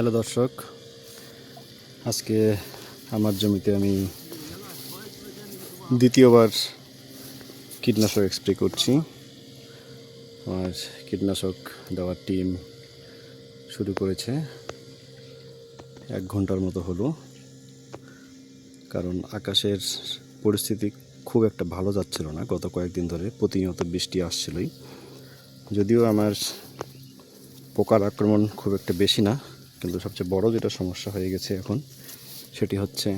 Hello দর্শক, আজকে আমার জমিতে আমি দ্বিতীয়বার কীটনাশক স্প্রে করছি। আমার কীটনাশক দেওয়ার টিম শুরু করেছে। এক ঘণ্টার মতো হলো, কারণ আকাশের পরিস্থিতি খুব একটা ভালো যাচ্ছিল না গত কয়েকদিন ধরে, প্রতিনিয়ত বৃষ্টি আসছিলই। যদিও আমার পোকার আক্রমণ খুব একটা বেশি না কিন্তু সবচেয়ে বড় যেটা সমস্যা হয়ে গেছে এখন, সেটি হচ্ছে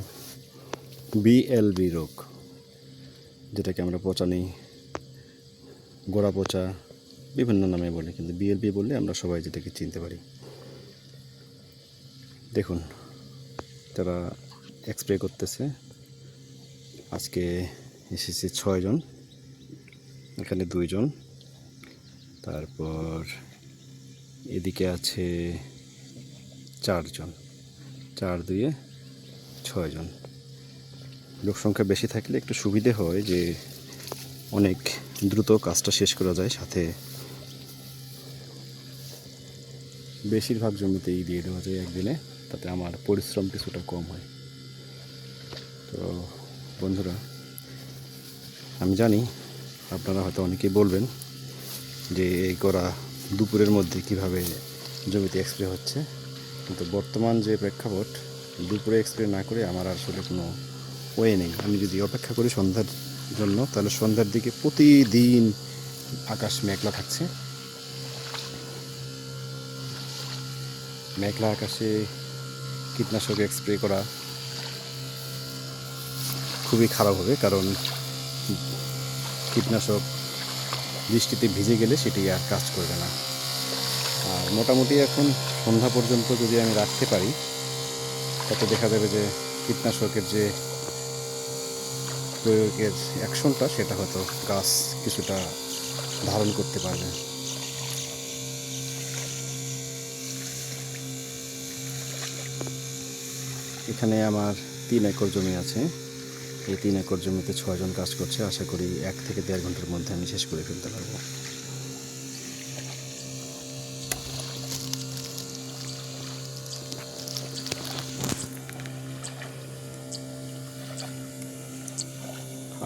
বিএলবি রোগ, যেটাকে আমরা পচা নেই, গোড়া পচা, বিভিন্ন নামে বলি, কিন্তু বিএলবি বললে আমরা সবাই যেটাকে চিনতে পারি। দেখুন, তারা এক্সপ্রে করতেছে, আজকে এসেছে ছয়জন এখানে দুইজন তারপর এদিকে আছে চারজন। চার দুয়ে ছয়জন। লোক সংখ্যা বেশি থাকলে একটু সুবিধে হয় যে অনেক দ্রুত কাজটা শেষ করা যায়, সাথে বেশিরভাগ জমিতেই দিয়ে দেওয়া যায় একদিনে, তাতে আমার পরিশ্রম কিছুটা কম হয়। তো বন্ধুরা, আমি জানি আপনারা হয়তো অনেকেই বলবেন যে এই করা দুপুরের মধ্যে কীভাবে জমিতে এক্সপ্রে হচ্ছে। কিন্তু বর্তমান যে প্রেক্ষাপট, দুপুরে এক্সপ্রে না করে আমার আসলে কোনো ওয়ে নেই। আমি যদি অপেক্ষা করি সন্ধ্যার জন্য, তাহলে সন্ধ্যার দিকে প্রতিদিন আকাশ মেঘলা থাকছে। মেঘলা আকাশে কীটনাশক স্প্রে করা খুবই খারাপ হবে, কারণ কীটনাশক বৃষ্টিতে ভিজে গেলে সেটি আর কাজ করবে না। মোটামুটি এখন সন্ধ্যা পর্যন্ত যদি আমি রাখতে পারি, তাতে দেখা যাবে যে কীটনাশকের যে প্রয়োগের অ্যাকশনটা, সেটা হয়তো গাছ কিছুটা ধারণ করতে পারবে। এখানে আমার তিন একর জমি আছে। এই তিন একর জমিতে ছয়জন কাজ করছে। আশা করি এক থেকে দেড় ঘণ্টার মধ্যে আমি শেষ করে ফেলতে পারব।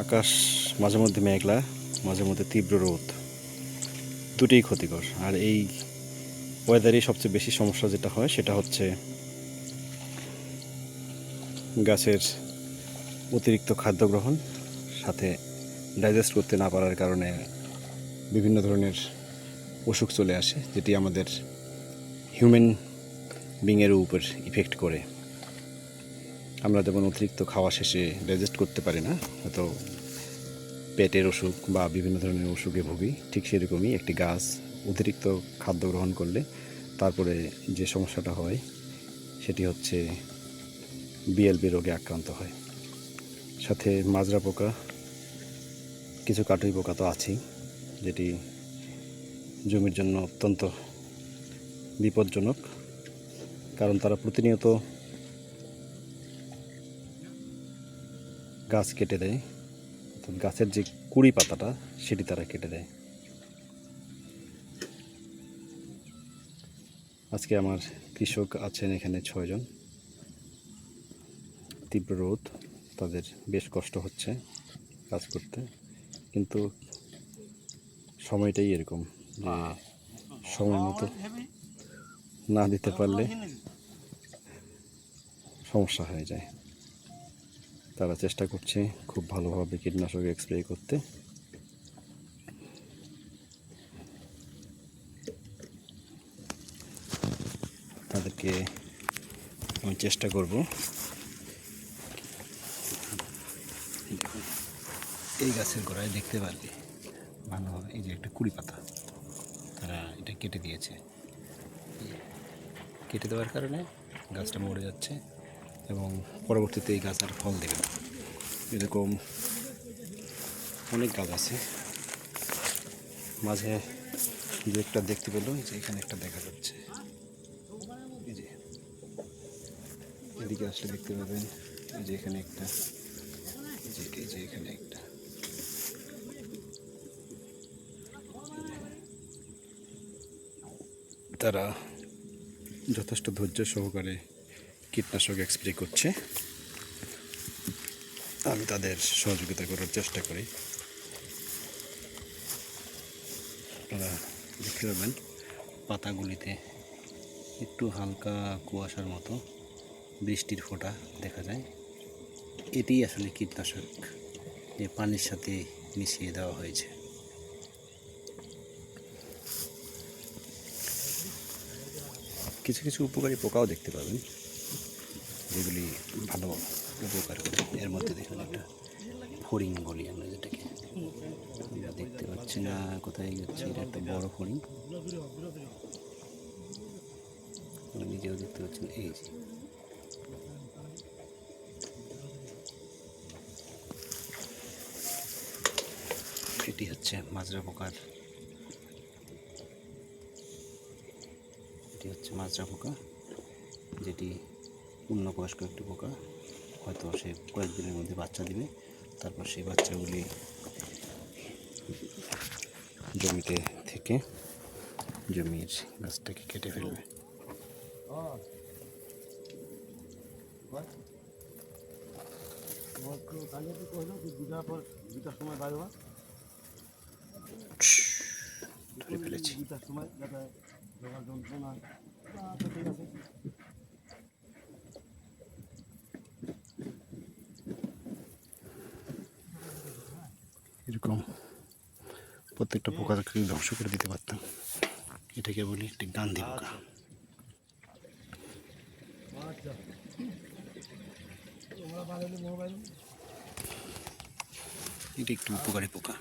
আকাশ মাঝে মধ্যে মেঘলা, মাঝে মধ্যে তীব্র রোদ। দুটোই ক্ষতিকর। আর এই ওয়েদারই সবচেয়ে বেশি সমস্যা যেটা হয়, সেটা হচ্ছে গাছের অতিরিক্ত খাদ্য গ্রহণ, সাথে ডাইজেস্ট করতে না পারার কারণে বিভিন্ন ধরনের অসুখ চলে আসে, যেটি আমাদের হিউম্যান বিংয়ের উপর ইফেক্ট করে। আমরা যেমন অতিরিক্ত খাওয়া শেষে ডাইজেস্ট করতে পারি না। হয়তো পেটের অসুখ বা বিভিন্ন ধরনের অসুখে ভুগি, ঠিক সেরকমই একটি গাছ অতিরিক্ত খাদ্য গ্রহণ করলে তারপরে যে সমস্যাটা হয়, সেটি হচ্ছে বিএলবি রোগে আক্রান্ত হয়। সাথে মাজরা পোকা, কিছু কাটুই পোকা তো আছেই, যেটি জমির জন্য অত্যন্ত বিপজ্জনক, কারণ তারা প্রতিনিয়ত গাছ কেটে দেয়। অর্থাৎ গাছের যে কুড়ি পাতাটা, সেটি তারা কেটে দেয়। আজকে আমার কৃষক আছেন এখানে ছয়জন। তীব্র রোদ, তাদের বেশ কষ্ট হচ্ছে কাজ করতে। কিন্তু সময়টাই এরকম যে সময় মতো না দিতে পারলে সমস্যা হয়ে যায়। তারা চেষ্টা করছে খুব ভালোভাবে কীটনাশক স্প্রে করতে। তাদেরকে আমি চেষ্টা করব। এই গাছের গোড়ায় দেখতে পারবে ভালোভাবে, এই যে একটা কুড়ি পাতা, তারা এটা কেটে দিয়েছে। কেটে দেওয়ার কারণে গাছটা মরে যাচ্ছে। এবং পরবর্তীতে এই গাছ আর ফল দেবে এরকম অনেক গাছ আছে। মাঝে দু একটা দেখতে পেল যে এখানে একটা দেখা যাচ্ছে। এই যে এদিকে আসলে দেখতে পাবেন যে এখানে একটা যে, এই যে এখানে একটা। তারা যথেষ্ট ধৈর্য সহকারে কীটনাশক স্প্রে করছে। আমি তাদের সহযোগিতা করার চেষ্টা করি। আপনারা দেখতে পাবেন, পাতাগুলিতে একটু হালকা কুয়াশার মতো বৃষ্টির ফোঁটা দেখা যায়। এটি আসলে কীটনাশক যে পানির সাথে মিশিয়ে দেওয়া হয়েছে। কিছু কিছু উপকারী পোকাও দেখতে পাবেন। যেগুলি ভালো উপকার করে। এর মধ্যে দেখুন একটা ফড়িং বলি আমরা যেটাকে। দেখতে পাচ্ছি না কোথায় যাচ্ছে, এটা একটা বড় ফড়িং। নিজেও দেখতে পাচ্ছেন, এই যে। এটি হচ্ছে মাজরা পোকার। এটি হচ্ছে মাজরা পোকা, যেটি পূর্ণবয়স্ক একটি পোকা হয়তো সে কয়েকদিনের মধ্যে বাচ্চা দিবে। তারপর সেই বাচ্চাগুলি জমিতে থেকে জমির গাছটাকে কেটে ফেলবে। ফেলেছি। এরকম প্রত্যেকটা পোকাকে ধ্বংস করে দিতে পারতাম। এটাকে বলি একটি গান্ধী পোকা। এটি একটি উপকারী পোকা।